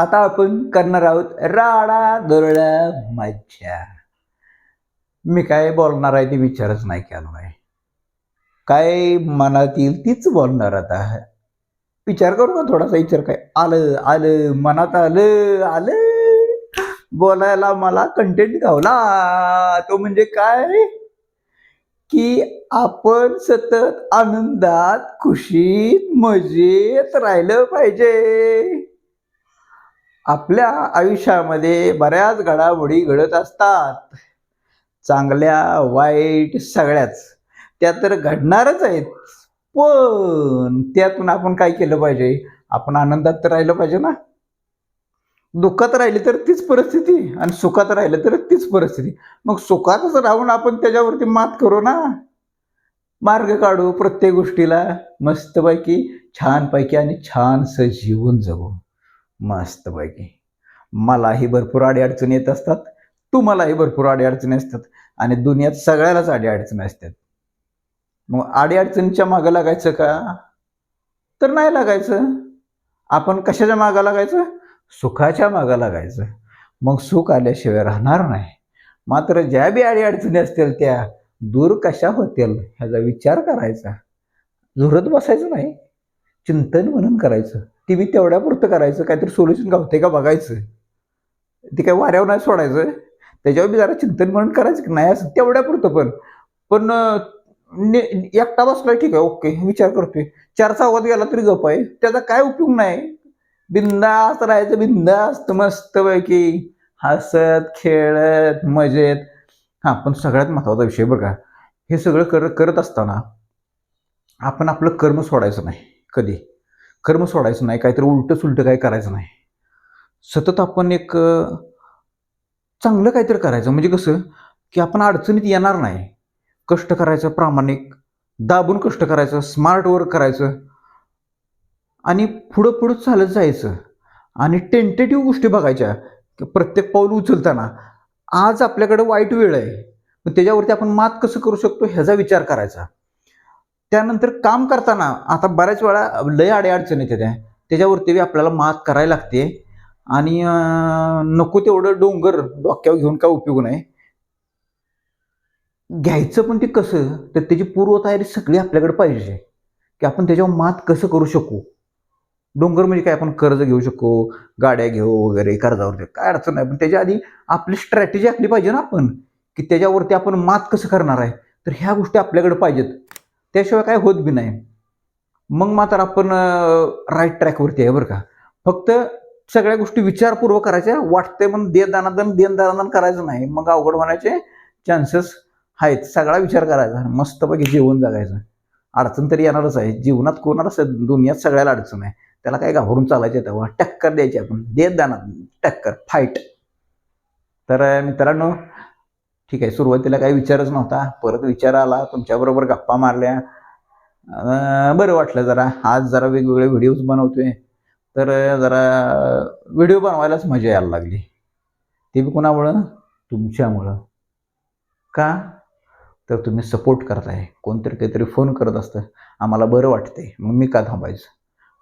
आता आपण करणार आहोत राडा दोरडा मज्जा. मी काय बोलणार आहे ते विचारच नाही केला आहे. काय मनात येईल तीच बोलणार आता. विचार करू का थोडासा विचार काय? आलं आलं मनात आलं आलं. बोलायला मला कंटेंट गावला. तो म्हणजे काय? की आपण सतत आनंदात खुशीत मजेत राहिलं पाहिजे. आपल्या आयुष्यामध्ये बऱ्याच घडामोडी घडत असतात. चांगल्या वाईट सगळ्याच. त्या तर घडणारच आहेत. पण त्यातून आपण काय केलं पाहिजे? आपण आनंदात तर राहिलं पाहिजे ना? दुःखात राहिली तर तीच परिस्थिती आणि सुखात राहिलं तर तीच परिस्थिती. मग सुखातच राहून आपण त्याच्यावरती मात करू ना? मार्ग काढू प्रत्येक गोष्टीला. मस्तपैकी छानपैकी आणि छानसं जीवन जगू. मस्तपैकी. मलाही भरपूर अडीअडचणी येत असतात. तुम्हालाही भरपूर अडीअडचणी असतात. आणि दुनियात सगळ्यालाच अडीअडचणी असतात. मग अडीअडचणीच्या मागं लागायचं का? तर नाही लागायचं. आपण कशाच्या मागं लागायचं? सुखाच्या मागं लागायचं. मग सुख आल्याशिवाय राहणार नाही. मात्र ज्या बी अडीअडचणी असतील त्या दूर कशा होतील ह्याचा विचार करायचा. झुरत बसायचं नाही. चिंतन म्हणून करायचं. ती तेवढ्या तेवढ्यापुरतं करायचं काहीतरी सोल्युशन गावते का बघायचं. ते काय वाऱ्यावर नाही सोडायचं. त्याच्यावर बी जरा चिंतन म्हणून करायचं की नाही असं तेवढ्यापुरतं पण. पण ने एकटा बसला ठीक आहे ओके विचार करतोय. चार चौघात गेला तरी गप आहे. त्याचा काय उपयोग नाही. बिंदास्त राहायचं बिंदास्त मस्तपैकी. हसत खेळत मजेत. हां पण सगळ्यात महत्त्वाचा विषय बरं का हे सगळं कर करत असताना आपण आपलं कर्म सोडायचं नाही कधी. कर्म सोडायचं नाही काहीतरी उलटं सुलटं काही करायचं नाही. सतत आपण एक चांगलं काहीतरी करायचं. म्हणजे कसं की आपण अडचणीत येणार नाही. कष्ट करायचं प्रामाणिक. दाबून कष्ट करायचं स्मार्ट वर्क करायचं. आणि पुढं पुढं चालत जायचं. आणि टेंटेटिव्ह गोष्टी बघायच्या. प्रत्येक पाऊल उचलताना. आज आपल्याकडे वाईट वेळ आहे. पण त्याच्यावरती आपण मात कसं करू शकतो ह्याचा विचार करायचा. त्यानंतर काम करताना आता बऱ्याच वेळा लय अडचण येते त्या. त्याच्यावरती बी आपल्याला मात करायला लागते. आणि नको तेवढं डोंगर डोक्यावर घेऊन काय उपयोग नाही. घ्यायचं पण ते कसं? तर त्याची पूर्वतयारी सगळी आपल्याकडे पाहिजे. की आपण त्याच्यावर मात कसं करू शकू? डोंगर म्हणजे काय? आपण कर्ज घेऊ शकू गाड्या घेऊ वगैरे कर्जावरती काय अडचण नाही. पण त्याच्या आधी आपली स्ट्रॅटेजी आखली पाहिजे ना आपण. की त्याच्यावरती आपण मात कसं करणार आहे? तर ह्या गोष्टी आपल्याकडे पाहिजेत. त्याशिवाय काय होत बी नाही. मग मात्र आपण राईट ट्रॅकवरती आहे बरं का. फक्त सगळ्या गोष्टी विचारपूर्वक करायच्या. वाटते म्हणून दे दानादन देन दानादन करायचं नाही. मग अवघड होण्याचे चान्सेस आहेत. सगळा विचार करायचा मस्तपैकी जीवन जगायचं. अडचण तरी येणारच आहे. जीवनात कोणाला स दुनियात सगळ्याला अडचण आहे. त्याला काय घाबरून चालायचे तेव्हा टक्कर द्यायची आपण. दे दाना टक्कर फाईट तर मित्रांनो ठीक आहे सुरुवातीला काही विचारच नव्हता. परत विचार आला तुमच्याबरोबर गप्पा मारल्या. बरं वाटलं जरा. आज जरा वेगवेगळे व्हिडिओज बनवतोय. तर जरा व्हिडिओ बनवायलाच मजा यायला लागली. ते बी कोणामुळं? तुमच्यामुळं. का? तर तुम्ही सपोर्ट करताय. कोणतरी काहीतरी फोन करत असतं. आम्हाला बरं वाटते मग मी का थांबायचं?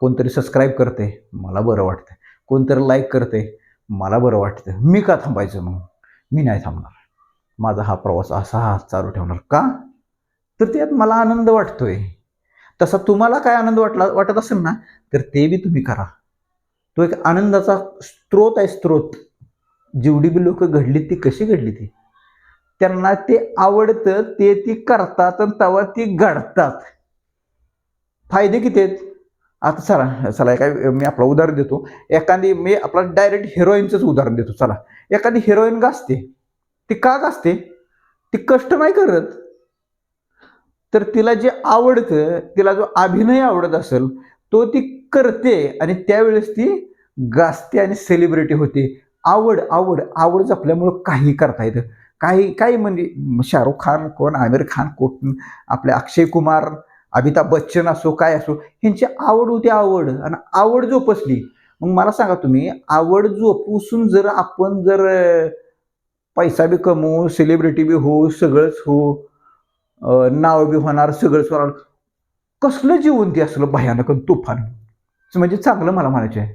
कोणतरी सबस्क्राईब करते मला बरं वाटतं कोणतरी लाईक करते मला बरं वाटतं मी का थांबायचं मग? मी नाही थांबणार. माझा हा प्रवास असा हा चालू ठेवणार का? तर त्यात मला आनंद वाटतोय. तसा तुम्हाला काय आनंद वाटला वाटत असेल ना तर ते बी तुम्ही करा. तो एक आनंदाचा स्रोत आहे स्रोत. जेवढी बी लोक घडली ती कशी घडली ती? त्यांना ते आवडतं ते ती करतात आणि तेव्हा ती घडतात. फायदे किती आहेत? आता चला चला काय मी आपलं उदाहरण देतो. एखादी मी आपला डायरेक्ट हिरोईनचंच उदाहरण देतो. चला. एखादी हिरोईन गाजते. ती का असते ती कष्ट नाही करत. तर तिला जे आवडतं तिला जो अभिनय आवडत असेल तो ती करते आणि त्यावेळेस ती गाजते आणि सेलिब्रिटी होते. आवड आवड आवड जपल्यामुळं काही करता येतं. काही काही म्हणजे शाहरुख खान कोण आमिर खान कोण आपले अक्षय कुमार अमिताभ बच्चन असो काय असो ह्यांची आवड होती आवड. आणि आवड जोपसली. मग मला सांगा तुम्ही आवड जोपासून जर आपण जर पैसा बी कमवू सेलिब्रिटी बी होऊ सगळंच हो नाव बी होणार सगळंच होणार. कसलं जीवन ते असलं भयानक तुफान? म्हणजे चांगलं मला म्हणायचं आहे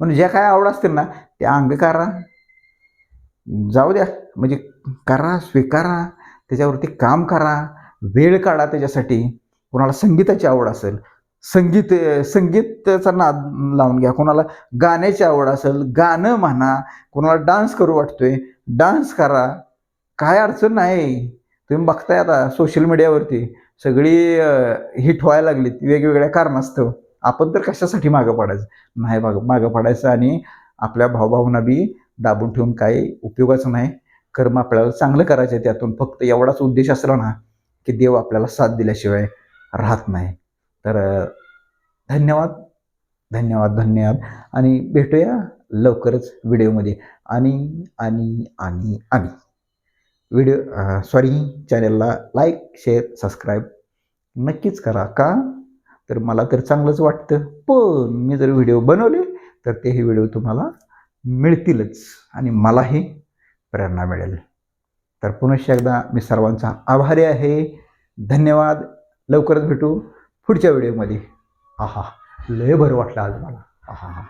म्हणून ज्या काय आवड असतील ना त्या करा. जाऊ द्या. म्हणजे करा स्वीकारा. त्याच्यावरती काम करा. वेळ काढा त्याच्यासाठी. कोणाला संगीताची आवड असेल संगीत संगीताचा नाद लावून घ्या. कोणाला गाण्याची आवड असेल गाणं म्हणा कोणाला डान्स करू वाटतोय डान्स करा. काय अडचण नाही. तुम्ही बघताय आता सोशल मीडियावरती सगळी हिट व्हायला लागली वेगवेगळ्या कारणास्तव. आपण तर कशासाठी मागं पडायचं? नाही मागं मागं पडायचं आणि आपल्या भावभावना बी दाबून ठेवून काही उपयोगाचं नाही. कर्म आपल्याला चांगलं करायचं आहे त्यातून. फक्त एवढाच उद्देश असला ना की देव आपल्याला साथ दिल्याशिवाय राहत नाही. तर धन्यवाद धन्यवाद धन्यवाद. आणि भेटूया लवकरच व्हिडिओमध्ये. आणि आणि आणि आणि. व्हिडिओ सॉरी चॅनलला लाईक शेअर सबस्क्राईब नक्कीच करा का? तर मला तर चांगलंच वाटतं. पण मी जर व्हिडिओ बनवले तर ते हे व्हिडिओ तुम्हाला मिळतीलच. आणि मलाही प्रेरणा मिळेल. तर पुनश्च एकदा मी सर्वांचा आभारी आहे. धन्यवाद. लवकरच भेटू. पुढच्या व्हिडिओमध्ये. आहा लय बरं वाटलं आज मला. आहा